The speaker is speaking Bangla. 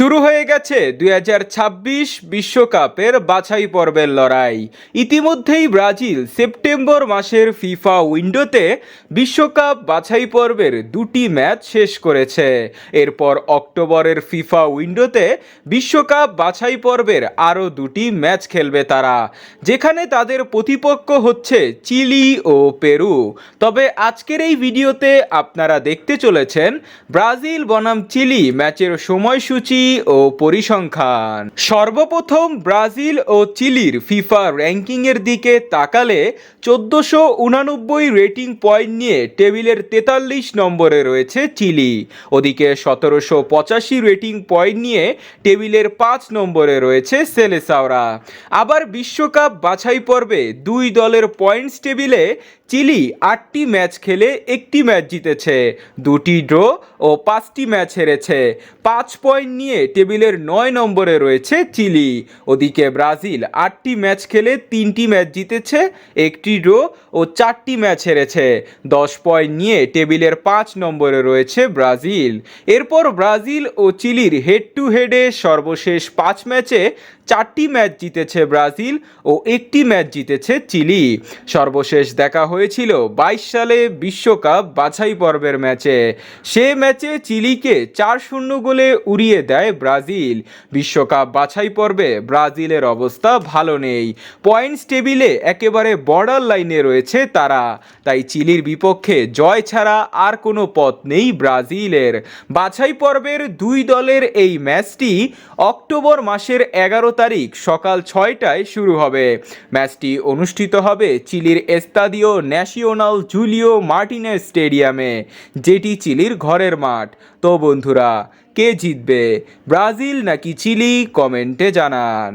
শুরু হয়ে গেছে দুই বিশ্বকাপের বাছাই পর্বের লড়াই। ইতিমধ্যেই ব্রাজিল সেপ্টেম্বর মাসের ফিফা উইন্ডোতে বিশ্বকাপ বাছাই পর্বের দুটি ম্যাচ শেষ করেছে। এরপর অক্টোবরের ফিফা উইন্ডোতে বিশ্বকাপ বাছাই পর্বের আরও দুটি ম্যাচ খেলবে তারা, যেখানে তাদের প্রতিপক্ষ হচ্ছে চিলি ও পেরু। তবে আজকের এই ভিডিওতে আপনারা দেখতে চলেছেন ব্রাজিল বনাম চিলি ম্যাচের সময়সূচি ও পরিসংখ্যান। সর্বপ্রথম ব্রাজিল ও চিলির ফিফা র্যাঙ্কিংয়ের দিকে তাকালে চোদ্দোশো উনানব্বই রেটিং পয়েন্ট নিয়ে টেবিলের তেতাল্লিশ নম্বরে রয়েছে চিলি। ওদিকে সতেরোশো পঁচাশি রেটিং পয়েন্ট নিয়ে টেবিলের পাঁচ নম্বরে রয়েছে সেলেসাওরা। আবার বিশ্বকাপ বাছাই পর্বে দুই দলের পয়েন্টস টেবিলে চিলি আটটি ম্যাচ খেলে একটি ম্যাচ জিতেছে, দুটি ড্র ও পাঁচটি ম্যাচ হেরেছে। পাঁচ পয়েন্ট নিয়ে টেবিলের নয় নম্বরে রয়েছে চিলি। ওদিকে ব্রাজিল আটটি ম্যাচ খেলে তিনটি ম্যাচ জিতেছে, একটি ড্র ও চারটি ম্যাচ হেরেছে। দশ পয়েন্ট নিয়ে টেবিলের পাঁচ নম্বরে রয়েছে ব্রাজিল। এরপর ব্রাজিল ও চিলির হেড টু হেডে সর্বশেষ পাঁচ ম্যাচে চারটি ম্যাচ জিতেছে ব্রাজিল ও একটি ম্যাচ জিতেছে চিলি। সর্বশেষ দেখা হয়েছিল বাইশ সালে বিশ্বকাপ বাছাই পর্বের ম্যাচে। সে ম্যাচে চিলিকে চার শূন্য গোলে উড়িয়ে দেয় ব্রাজিল। বিশ্বকাপ বাছাই পর্বে ব্রাজিলের অবস্থা ভালো নেই। পয়েন্টস টেবিলে একেবারে বর্ডার লাইনে রয়েছে তারা। তাই চিলির বিপক্ষে জয় ছাড়া আর কোনো পথ নেই ব্রাজিলের। বাছাই পর্বের দুই দলের এই ম্যাচটি অক্টোবর মাসের এগারো তারিখ সকাল ছয়টায় শুরু হবে। ম্যাচটি অনুষ্ঠিত হবে চিলির এস্তাদিও ন্যাশিওনাল জুলিও মার্টিনেস স্টেডিয়ামে, যেটি চিলির ঘরের মাঠ। তো বন্ধুরা, কে জিতবে? ব্রাজিল নাকি চিলি? কমেন্টে জানান।